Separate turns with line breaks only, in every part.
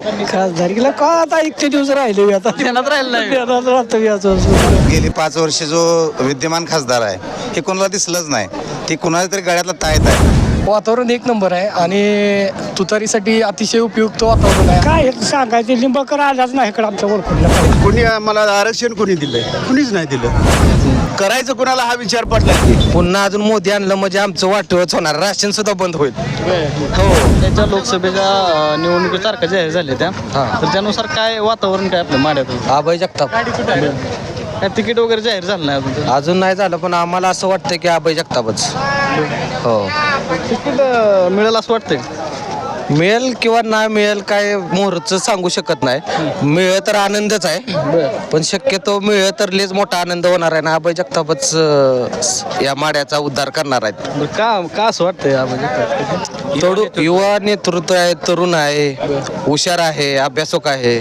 खासदारकीला का आता इतके दिवस राहिले आता?
ध्यानात राहिलं नाही.
ध्यानात राहतं याचं
गेली पाच वर्ष जो विद्यमान खासदार आहे हे कोणाला दिसलंच नाही. ते कुणाला तरी गळ्यातला तायत आहे.
वातावरण एक नंबर आहे आणि तुतारीसाठी अतिशय उपयुक्त वातावरण आहे. काय सांगायचे? लिंबाकर आलाच नाही इकडे आमच्या ओळखून
कुणी मला आरक्षण कुणी दिलंय? कुणीच नाही दिलं. करायचं कुणाला हा विचार पडला की?
पुन्हा अजून मोदी आणलं म्हणजे आमचं वाटवच होणार. राशन सुद्धा बंद होईल.
हो त्याच्या लोकसभेच्या निवडणुकी तारखा जाहीर झाल्या त्या. तर त्यानुसार काय वातावरण काय आपल्या माड्यात?
अभय जगताप.
काय तिकीट वगैरे जाहीर झालं नाही अजून.
अजून नाही झालं पण आम्हाला असं वाटतं की अभय जगतापच. हो.
तिकीट मिळेल असं वाटतंय?
मिळेल किंवा नाही मिळेल काय मुहूर्तचं सांगू शकत नाही. मिळेल तर आनंदच आहे. पण शक्यतो मिळेल तर लेच मोठा आनंद होणार आहे ना. अभय जगतापच अं, या माड्याचा उद्धार करणार आहेत.
बरं, का का असं वाटतंय या म्हणजे
तरुण युवा नेतृत्व आहे तरुण आहे हुशार आहे अभ्यासक आहे.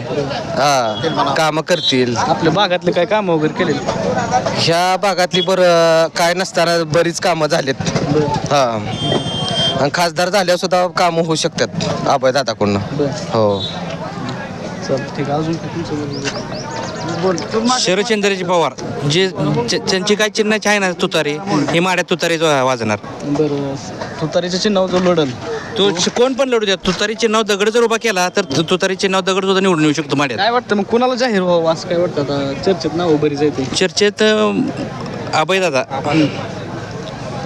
हा कामं करतील.
आपल्या भागातले काय कामं वगैरे केलेली
ह्या भागातली बरं काय नसताना बरीच कामं झालीत. हा. आणि खासदार झाल्यावर सुद्धा कामं होऊ शकतात. अभय दादाकडून. हो.
चल ठीक आहे. अजून
शरदचंद्रजी पवार. जे त्यांची काय चिन्हाची आहे ना तुतारी ही माड्यात तुतारी जो वाजणार.
बरं तुतारीच्या चिन्हावर जो लढल.
तो श- कोण पण लढू द्या. तुतारी चिन्हाव दगड जर उभा केला तर तु- तुतारी चिन्हाव दगड सुद्धा निवडून येऊ शकतो माड्यात.
काय वाटतं? मग कुणाला जाहीर व्हावं? असं काय वाटतं चर्चेत नाव बरीच येते
चर्चेत अं, अभयदादा.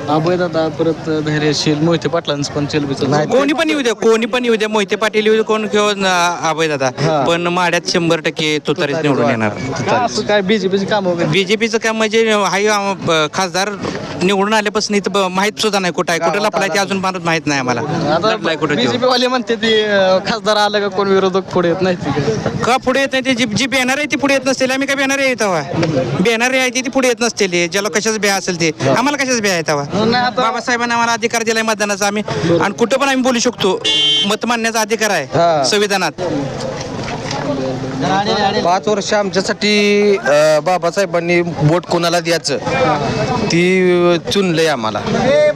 अभय दादा परत धैर्यशील मोहिते पाटलांचं पण चेलबीचं
कोणी पण येऊ द्या कोणी पण येऊ द्या. मोहिते पाटील येऊ द्या कोण किंवा अभयदादा पण माड्यात शंभर टक्के तुतारीच निवडून येणार.
का असं काय बीजेपीची काम वगैरे?
बीजेपीचं काम म्हणजे ब- खासदार निवडून आल्यापासून इथं ब- माहीत सुद्धा नाही कुठं आहे. कुठं लपलाय ते अजून माणूस माहीत नाही आम्हाला.
आता
लपलाय कुठं ते.
बीजेपी वाले म्हणते ती अं, खासदार आलं का कोण विरोधक पुढे येत नाही तिकडे?
का पुढे येत नाही ते? जी जी बॅनर आहे ती पुढे येत नसतील. आम्ही काय बॅनर आहे तेव्हा बॅनर आहे ती ती पुढे येत नसतील. ज्याला कशाच ब्या असेल ते. आम्हाला कशाच तेव्हा
नाही आता
बाबासाहेबांनी आम्हाला अधिकार दिलाय मतदानाचा आम्ही. आणि कुठं पण आम्ही बोलू शकतो मत मांडण्याचा अधिकार आहे संविधानात.
पाच वर्ष आमच्यासाठी बाबासाहेबांनी बोट कोणाला द्यायचं? ती चुनलंय आम्हाला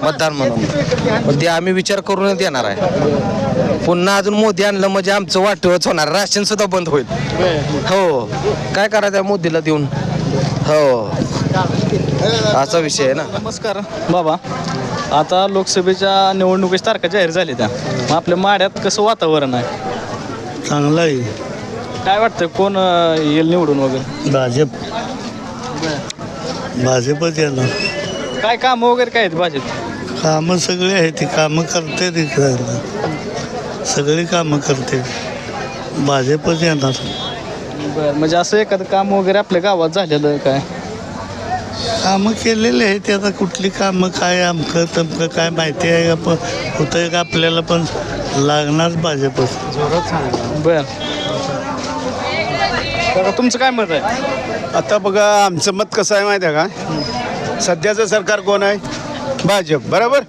मतदान म्हणून. ते आम्ही विचार करूनच देणार आहे. पुन्हा अजून मोदी आणलं म्हणजे आमचं वाटवच होणार. राशन सुद्धा बंद होईल. हो. काय करायचं मोदीला देऊन? हो. असा विषय आहे ना.
नमस्कार. बाबा आता लोकसभेच्या निवडणुकीची तारखा जाहीर झाली त्या. मग आपल्या माड्यात कसं वातावरण आहे?
चांगला आहे.
काय वाटतं कोण अं, येईल निवडून वगैरे?
भाजप. भाजपच येणार.
काय काम वगैरे काय आहेत भाजप
कामं सगळे आहेत ती कामं करते ती सगळी कामं करते भाजपच येणार.
बरं म्हणजे असं एखादं काम वगैरे आपल्या गावात झालेलं काय?
कामं केलेली आहेत. ते आता कुठली कामं काय अमकं तमकं काय माहिती आहे का? पण होतं का आपल्याला पण लागणार भाजपच
बर. तुमचं काय मत आहे?
आता बघा आमचं मत कसं आहे माहिती आहे का? सध्याचं सरकार कोण आहे? भाजप. बरोबर?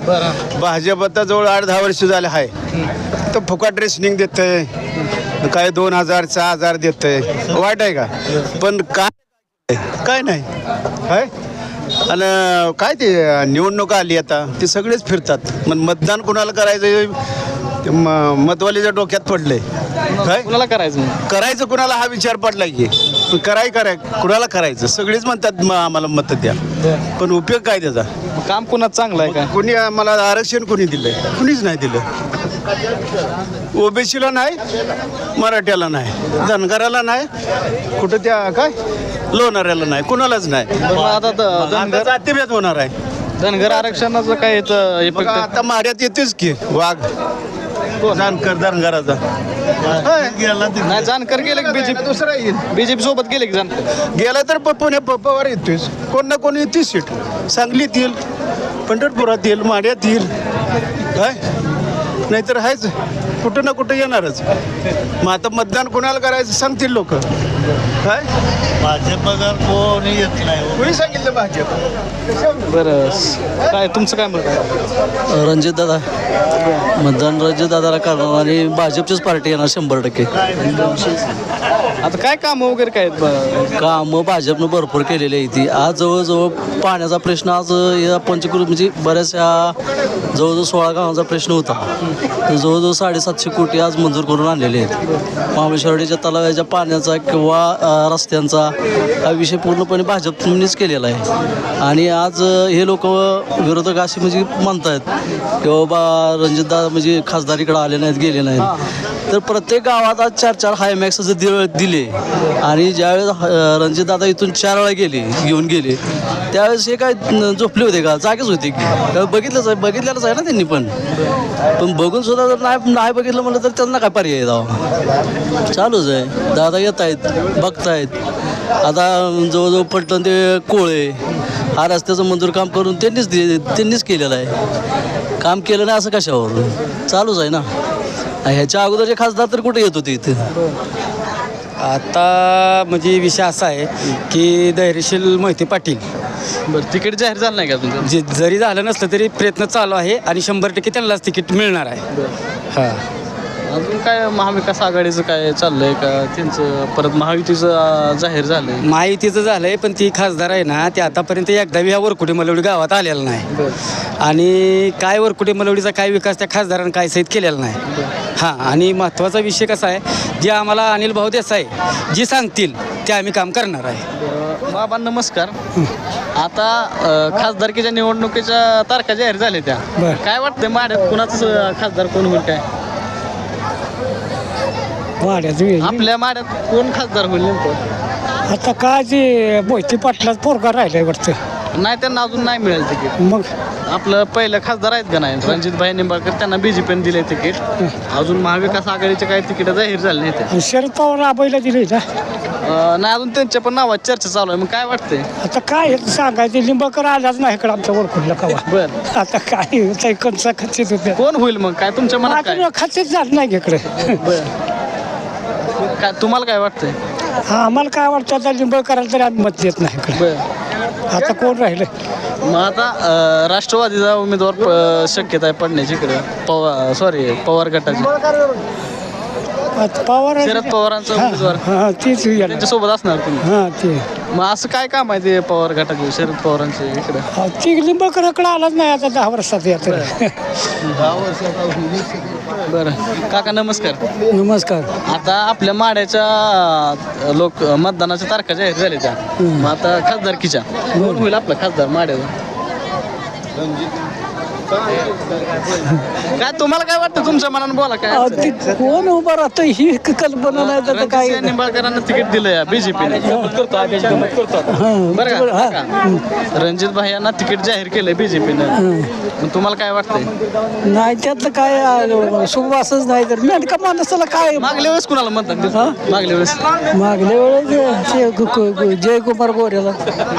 भाजप आता जवळ आठ दहा वर्ष झाले आहे. तर फुकट रेशनिंग देतंय. काय दोन हजार सहा हजार देतंय. वाईट आहे का? पण काय काय नाही. काय? आणि काय ते निवडणूक आली आता? ते सगळेच फिरतात. मग मतदान कोणाला करायचं? ते म- मतवालीच्या डोक्यात पडलंय काय?
कुणाला करायचं मग?
करायचं कुणाला हा विचार पडला की? पण कराय कराय कुणाला करायचं? सगळीच म्हणतात म आम्हाला मत द्या. पण उपयोग काय त्याचा?
मग काम कुणाचं चांगलं आहे का?
कुणी मला आरक्षण कुणी दिलंय? कुणीच नाही दिलं. ओबीसीला नाही मराठ्याला नाही धनगराला नाही कुठं त्या काय? लोणाऱ्याला नाही कुणालाच नाही.
बरं, आता द-
आता
धनगर
जातीभेद होणार आहे.
धनगर आरक्षणाचं काय येतं
आता माड्यात येतेच की वाघ. जानकर धनगराचा.
नाही जानकर गेले की बीजेपी
दुसरा येईल.
बीजेपी सोबत गेले की जानकर?
गेला तर प- पुणे प- पवार येतोयच. कोण ना कोण येते सीट. सांगलीत येईल पंढरपुरात येईल माड्यात येईल. काय नाहीतर आहेच कुठं ना कुठं येणारच. मग आता मतदान कोणाला करायचं सांगतील लोक. काय?
भाजपला कोणी येत नाही
कोणी सांगितलं भाजप?
बरं काय तुमचं काय मत आहे?
रणजित दादा. मतदान रणजित दादाला करणार आणि भाजपचीच पार्टी येणार शंभर टक्के.
आता काय काम वगैरे काय आहेत बरं?
कामं भाजपनं भरपूर केलेली आहे ती आज जवळजवळ पाण्याचा प्रश्न आज या पंचकृत म्हणजे बऱ्याचशा जवळजवळ सोळा गावांचा प्रश्न होता. तर जवळजवळ
साडेसातशे कोटी आज मंजूर करून आणलेले आहेत. महाबळेश्वरच्या तलावाच्या पाण्याचा किंवा अ, रस्त्यांचा हा विषय पूर्णपणे भाजपनेच केलेला आहे. आणि आज अ, हे लोक विरोधक असे म्हणजे म्हणतायत की बाबा रणजितदा म्हणजे खासदारीकडे आले नाहीत गेले नाहीत. तर प्रत्येक गावात आज चार चार हायमॅक्स दिल दिले. आणि ज्यावेळेस रणजित रणजितदादा इथून चार वेळा गेले घेऊन गेले त्यावेळेस हे काय झोपले होते का? जागेच होते. की बघितलंच आहे बघितलेलंच आहे ना त्यांनी पण. पण बघून सुद्धा जर नाही नाही बघितलं म्हणलं तर त्यांना काय पर्याय दावा चालूच आहे. दादा येत आहेत बघतायत. आता जवळजवळ पटलं ते कोळे हा रस्त्याचं मंजूर काम करून त्यांनीच त्यांनीच केलेलं आहे. काम केलं नाही असं कशावर चालूच आहे ना. ह्याच्या अगोदरचे खासदार तर कुठे येत होते इथे?
आता म्हणजे विषय असा आहे की धैर्यशील मोहिते पाटील.
बरं तिकीट जाहीर झालं नाही का तुमचं?
जे जरी झालं नसलं तरी प्रयत्न चालू आहे आणि शंभर टक्के त्यांनाच तिकीट मिळणार आहे. हां.
अजून काय महाविकास आघाडीचं काय चाललंय का? त्यांचं परत महायुतीचं जाहीर झालंय.
माहितीचं झालं आहे पण ती खासदार आहे ना ती आतापर्यंत एकदा ह्या वरकुटे मलवडी गावात आलेला नाही. आणि काय वरकुटे मलवडीचा काय विकास त्या खासदारानं काय सहित केलेला नाही. हां आणि महत्त्वाचा विषय कसा आहे जे आम्हाला अनिल भाऊ देसाई जी सांगतील ते आम्ही काम करणार आहे.
बाबा नमस्कार. आता अं, खासदारकीच्या निवडणुकीच्या तारखा जाहीर झाल्या त्या. काय वाटतंय माड्यात कुणाचं खासदार कोण होईल काय?
वाड्यात
आपल्या माड्यात कोण खासदार होईल नेमकं?
आता काय ते मोहिते पाटलाच पोरगा राहिलाय वाटतं.
नाही त्यांना अजून नाही मिळेल तिकीट.
मग?
आपलं पहिलं खासदार आहेत का नाही? रणजित भाई निंबाळकर त्यांना बीजेपीने दिले तिकीट. अजून महाविकास आघाडीचे काही तिकीट जाहीर झाले नाही ते.
आणि शरद पवार आबाईला दिले ना?
अं, नाही अजून त्यांच्या पण नावात चर्चा चालू आहे. मग काय वाटतंय?
आता काय हे सांगायचं? लिंबाकर आलाच नाही इकडं आमच्या ओळखूला कवा.
बर.
आता काय कंचा खचित होते
कोण होईल मग? काय तुमच्या मनात काय?
अजून खचित झालं नाही इकडे.
काय तुम्हाला काय वाटतंय?
हा आम्हाला काय वाटतं आता लिंबाळकराला तरी आम्ही मत देत नाही इकडे. आता कोण राहिलं
मग आता अं, राष्ट्रवादीचा उमेदवार शक्यता आहे पडण्याची इकडे. पवार सॉरी पवार गटाची.
पवार
शरद पवारांचा उमेदवार.
हा तीच.
त्यांच्यासोबत असणार तुम्ही?
हा ते.
मग असं काय काम आहे ते पवार गटाचे शरद पवारांचे इकडे?
हा, ती आलाच नाही आता दहा वर्षात येत
बरं. काका नमस्कार.
नमस्कार.
आता आपल्या माड्याच्या अं, लोक मतदानाच्या तारखा जाहीर झाल्या त्या. मग आता खासदारकीच्या. कोण होईल आपला खासदार माड्याचा काय तुम्हाला काय वाटतं तुमच्या मनानं बोला काय?
कोण उभं राहतं ही कल्पना नाही तर
रणजितसिंह निंबाळकरांना तिकीट दिलंय बीजेपीने बरं का? रणजित भाई यांना तिकीट जाहीर केलंय बीजेपीनं तुम्हाला काय वाटतंय?
नाही त्यातलं काय सुवासच नाही तर नेमका माणसाला काय?
मागल्या वेळेस कुणाला म्हणतात दिलं? मागल्या वेळेस.
मागल्या वेळेस जयकुमार गोरेला.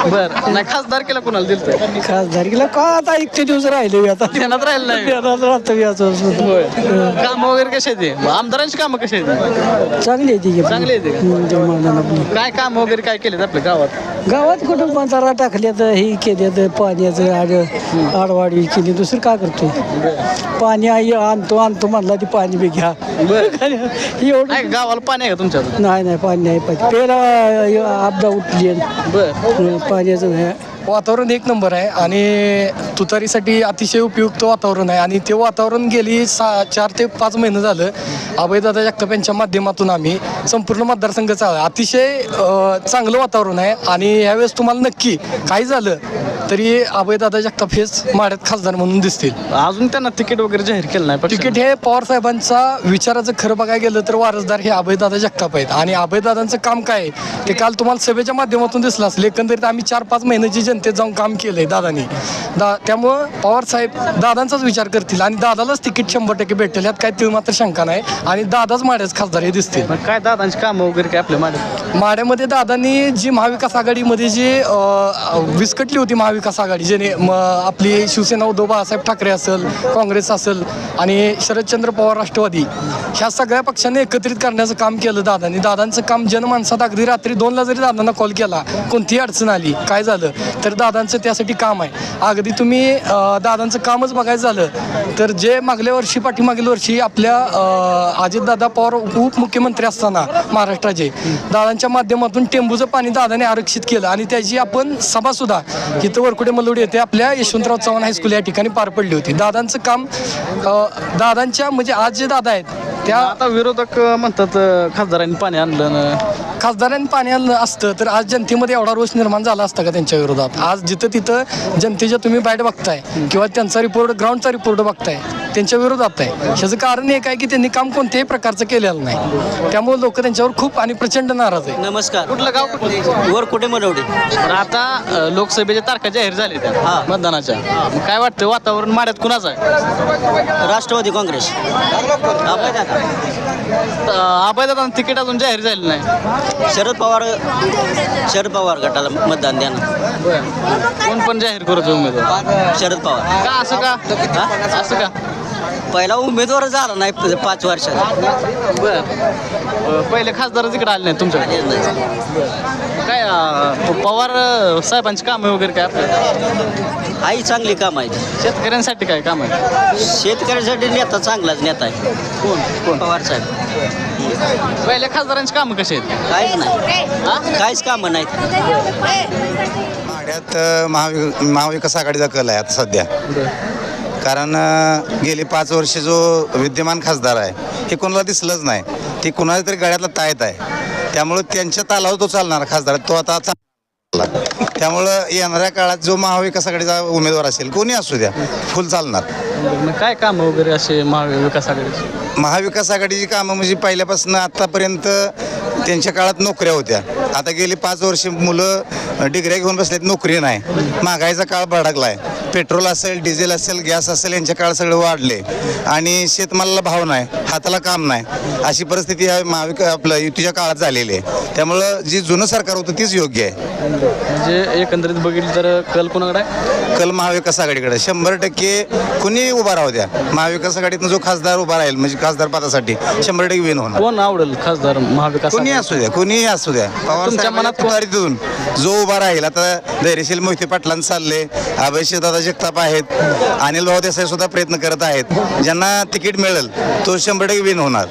बर. नाही खासदार केला कुणाला दिलं
खासदारकीला का आता इतके दिवस राहिले? आता
ध्यानात राहिलं नाही.
ध्यानात राहतं याचं सुद्धा.
होय. काम वगैरे कसे आहेत आमदारांची कामं कशी आहेत?
चांगली आहे ती
चांगली आहे ते
आपली.
काय काम वगैरे काय केलेत आपल्या गावात?
गावात कुठं बंधारा टाकल्यात ही केल्यात पाण्याचं आड आडवाडी केली दुसरं काय करतोय? पाणी आई आणतो आणतो म्हणला ती पाणी बी घ्या. एवढं
नाही गावाला पाणी आहे का तुमच्या
नाही नाही पाणी नाही पाहिजे. पेला आपदा उठली.
बर.
पाण्याचं नाही वातावरण एक नंबर आहे आणि तुतारीसाठी अतिशय उपयुक्त वातावरण आहे. आणि ते वातावरण गेली सा चार ते पाच महिने झालं अभयदादा जगताप यांच्या माध्यमातून आम्ही संपूर्ण मतदारसंघ चालला अतिशय चांगलं वातावरण आहे. आणि यावेळेस तुम्हाला नक्की काही झालं तरी अभयदादा जगताप हेच माड्यात खासदार म्हणून दिसतील.
अजून त्यांना तिकीट वगैरे जाहीर केलं नाही.
तिकीट हे पवार साहेबांचा विचाराचं खरं बघायला गेलं तर वारसदार हे अभयदादा जगताप आहेत. आणि अभयदादांचं काम काय आहे? ते काल तुम्हाला सभेच्या माध्यमातून दिसलं असेल. एकंदरीत आम्ही चार पाच महिन्याची जनतेत जाऊन काम केलंय दादानी. दा त्यामुळं पवार साहेब दादांचाच विचार करतील आणि दादालाच तिकीट शंभर टक्के भेटेल यात काही तिळ मात्र शंका नाही. आणि दादाच माड्याच खासदार हे दिसतील.
मग काय दादांची कामं वगैरे काय आपल्या माझ्या
माड्यामध्ये दादांनी जी महाविकास आघाडीमध्ये जी अ, विस्कटली होती महाविकास आघाडी जेणे म, आपली शिवसेना उद्धव बाळासाहेब ठाकरे असेल काँग्रेस असेल आणि शरदचंद्र पवार राष्ट्रवादी ह्या सगळ्या पक्षांनी एकत्रित करण्याचं काम केलं दादांनी. दादांचं काम जनमानसात अगदी रात्री दोनला जरी दादांना कॉल केला कोणतीही अडचण आली काय झालं तर दादांचं त्यासाठी काम आहे. अगदी तुम्ही दादांचं कामच बघायचं झालं तर जे मागल्या वर्षी पाठीमागील वर्षी आपल्या अजितदादा पवार उपमुख्यमंत्री असताना महाराष्ट्राचे दादांच्या माध्यमातून टेंबूचं पाणी दादाने आरक्षित केलं आणि त्याची आपण सभासुद्धा इथं वरकुडे मलवडी येथे आपल्या यशवंतराव चव्हाण हायस्कूल या ठिकाणी पार पडली होती. दादांचं काम दादांच्या म्हणजे आज जे दादा आहेत त्या
आता विरोधक म्हणतात खासदारांनी पाणी आणलं ना.
खासदारांनी पाणी आणलं असतं तर आज जनतेमध्ये एवढा रोष निर्माण झाला असता का त्यांच्या विरोधात? आज जिथं तिथं जनतेच्या तुम्ही बॅट बघताय किंवा त्यांचा रिपोर्ट ग्राउंडचा रिपोर्ट बघताय त्यांच्या विरोधात आहे. ह्याचं कारण एक आहे की त्यांनी काम कोणत्याही प्रकारचं केलेलं नाही. त्यामुळे लोक त्यांच्यावर खूप आणि प्रचंड नाराज आहे
नमस्कार.
कुठलं गाव कुठलं?
वर कुठे मनवडी?
पण आता अं, लोकसभेच्या तारखा जाहीर झाल्या त्या मतदानाच्या. मग काय वाटतं वातावरण माड्यात कुणाचं आहे?
राष्ट्रवादी काँग्रेस.
अभयदादा तिकीट अजून जाहीर झालं नाही.
शरद पवार शरद पवार गटाला मतदान देणार
कोण पण जाहीर करतो उमेदवार.
शरद पवार.
का असं का? हा? असं का?
पहिला उमेदवार झाला नाही पाच वर्षात.
बर. पहिले खासदार तिकडे आले नाही तुमच्याकडे? काय अं, पवार अं, साहेबांची कामं वगैरे काय आपल्या
आई चांगली काम आहे
शेतकऱ्यांसाठी काय काम आहे
शेतकऱ्यासाठी नेता चांगलाच नेता आहे.
कोण? कोण?
पवार साहेब.
पहिले खासदारांची कामं कशी आहेत?
काहीच नाही. काहीच कामं नाहीत.
माड्यात अ, महावि महाविकास आघाडीचा कल आहे आता सध्या. कारण गेली पाच वर्ष जो विद्यमान खासदार आहे हे कोणाला दिसलंच नाही. ते कुणाच्या तरी गाड्यातला तायत आहे. त्यामुळं त्यांच्या तालावर तो चालणार खासदार. तो आता चालला त्यामुळं येणाऱ्या काळात जो महाविकास आघाडीचा उमेदवार असेल कोणी असू द्या फुल चालणार.
काय कामं वगैरे असे महाविकास आघाडीचे?
महाविकास आघाडीची कामं म्हणजे पहिल्यापासून आतापर्यंत त्यांच्या काळात नोकऱ्या होत्या. आता गेली पाच वर्ष मुलं डिग्र्या घेऊन बसलेत नोकरी नाही. महागाईचा काळ भडकलाय. पेट्रोल असेल डिझेल असेल गॅस असेल यांच्या काळ सगळे वाढले. आणि शेतमालाला भाव नाही हाताला काम नाही. अशी परिस्थिती ह्या महाविका आपलं युतीच्या काळात झालेली आहे. त्यामुळं जी जुनं सरकार होतं तीच योग्य आहे.
म्हणजे एकंदरीत बघितलं तर कल कोणाकडे आहे?
कल महाविकास आघाडीकडे. शंभर टक्के कुणी उभा राहू द्या. महाविकास आघाडीतनं जो खासदार उभा राहील म्हणजे खासदार पदासाठी शंभर टक्के विन होणार.
कोण आवडेल खासदार महाविकास
कोणी? असू द्या कोणीही असू द्या. पवार
तुमच्या मनात कोण-
तुतारीतून जो उभा राहील आता धैर्यशील मोहिते पाटलांचं चालले अभयशी दादा जगताप आहेत. अनिल भाऊ देसाई सुद्धा प्रयत्न करत आहेत. ज्यांना तिकीट मिळेल तो शंभर टक्के विन होणार.